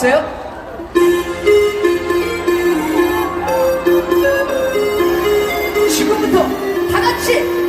없어요? 지금부터 다 같이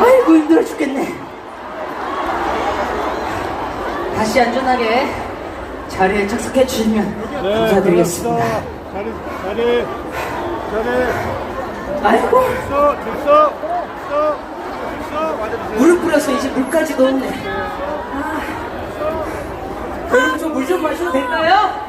아이고 힘들어 죽겠네. 다시 안전하게 자리에 착석해 주시면 네, 감사드리겠습니다. 자리 자리. 저는 아이고. 됐어, 됐어, 됐어, 됐어. 물 뿌려서 이제 물까지 넣었네. 아. 그럼 좀물좀 마셔도 될까요?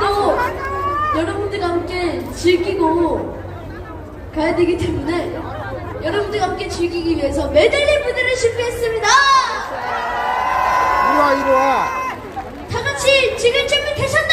저도 여러분들과 함께 즐기고 가야 되기 때문에 여러분들과 함께 즐기기 위해서 메들리 무대를 준비했습니다. 이리와 이리와. 다 같이 즐길 준비 되셨나요?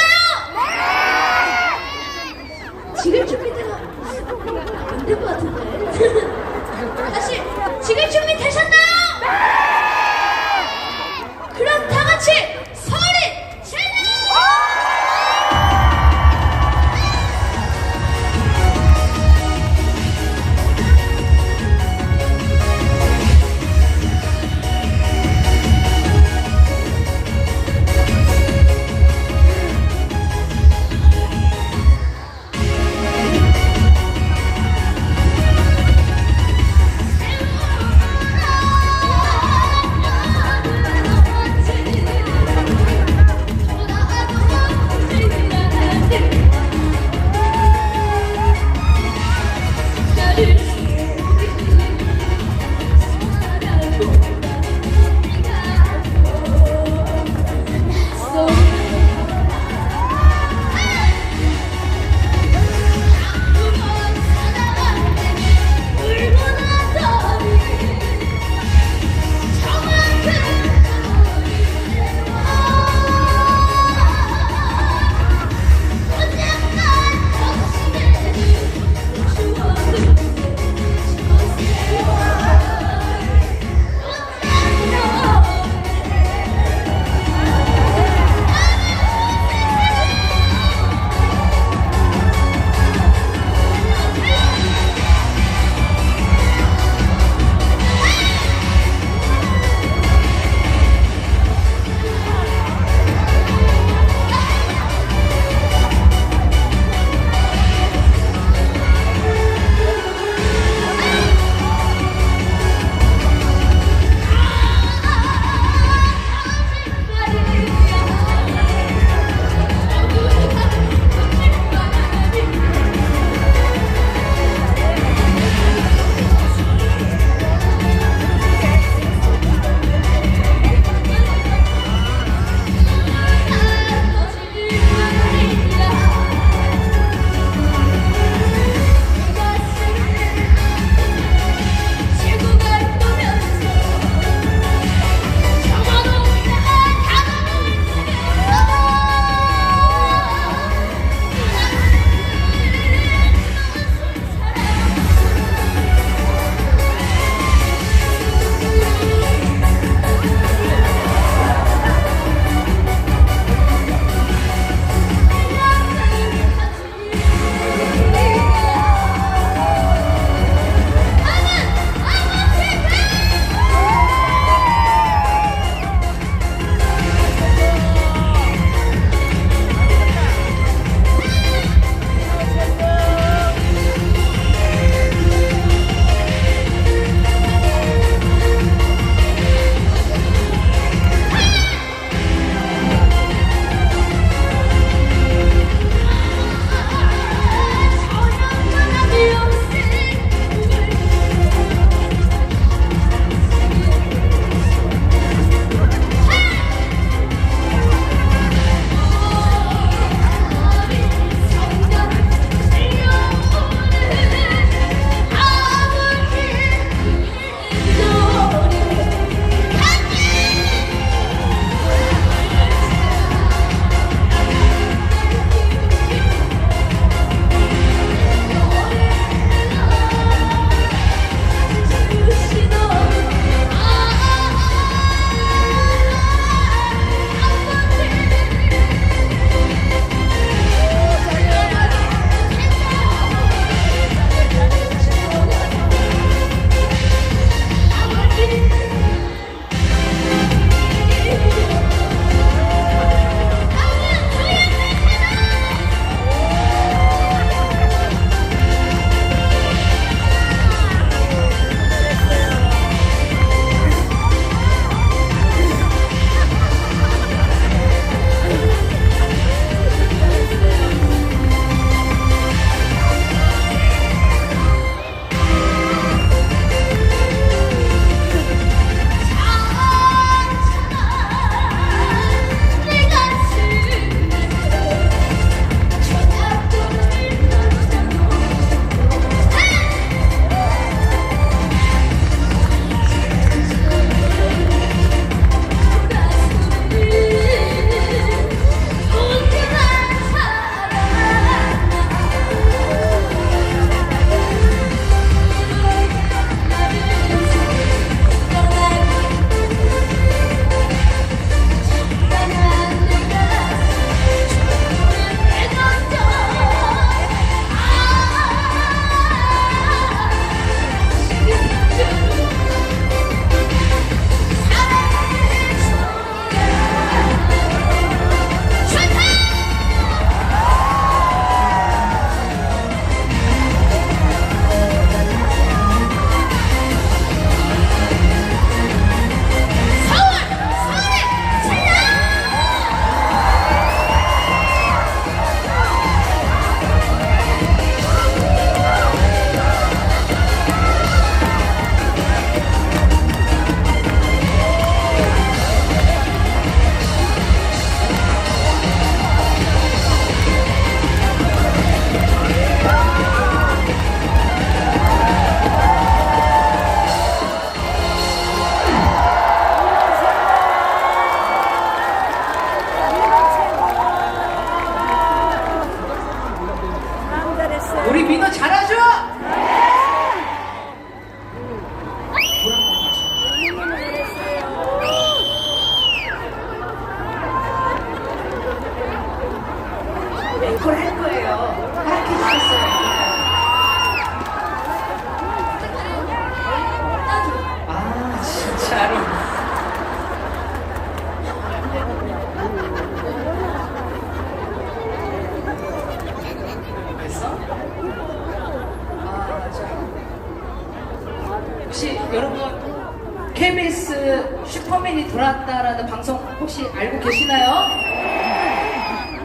슈퍼맨이 돌아왔다라는 방송 혹시 알고 계시나요?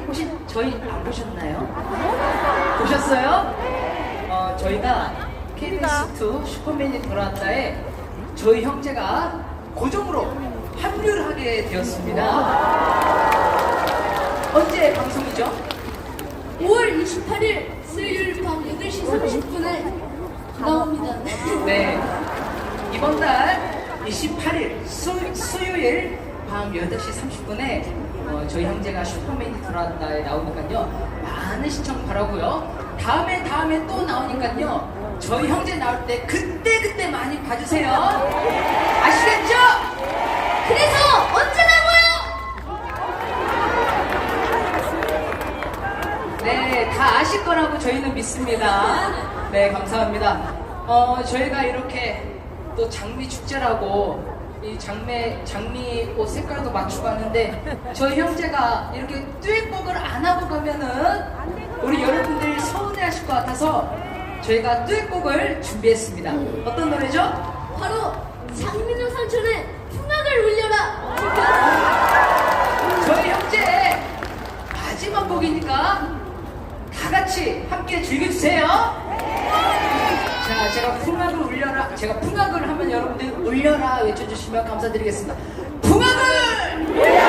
혹시 저희 안 보셨나요? 보셨어요? 어, 저희가 KBS2 슈퍼맨이 돌아왔다에 저희 형제가 고정으로 합류를 하게 되었습니다. 언제 방송이죠? 5월 28일 수요일 밤 8시 30분에 나옵니다. 네. 이번 달 28일 수, 수요일 밤 8시 30분에 어, 저희 형제가 슈퍼맨이 돌아왔다에 나오니까요. 많은 시청 바라고요. 다음에 다음에 또 나오니까요. 저희 형제 나올 때 그때 그때 많이 봐주세요. 아시겠죠? 그래서 언제 나와요? 네, 다 아실 거라고 저희는 믿습니다. 네, 감사합니다. 어, 저희가 이렇게 또 장미 축제라고 이 장미, 장미 옷 색깔도 맞추고 하는데 저희 형제가 이렇게 듀엣곡을 안 하고 가면은 우리 여러분들이 서운해 하실 것 같아서 저희가 듀엣곡을 준비했습니다. 어떤 노래죠? 바로 장민호 삼촌의 풍악을 울려라. 저희 형제 마지막 곡이니까 다 같이 함께 즐겨주세요. 자, 제가 풍악을 울려라. 제가 풍악을 하면 여러분들 울려라 외쳐주시면 감사드리겠습니다. 풍악을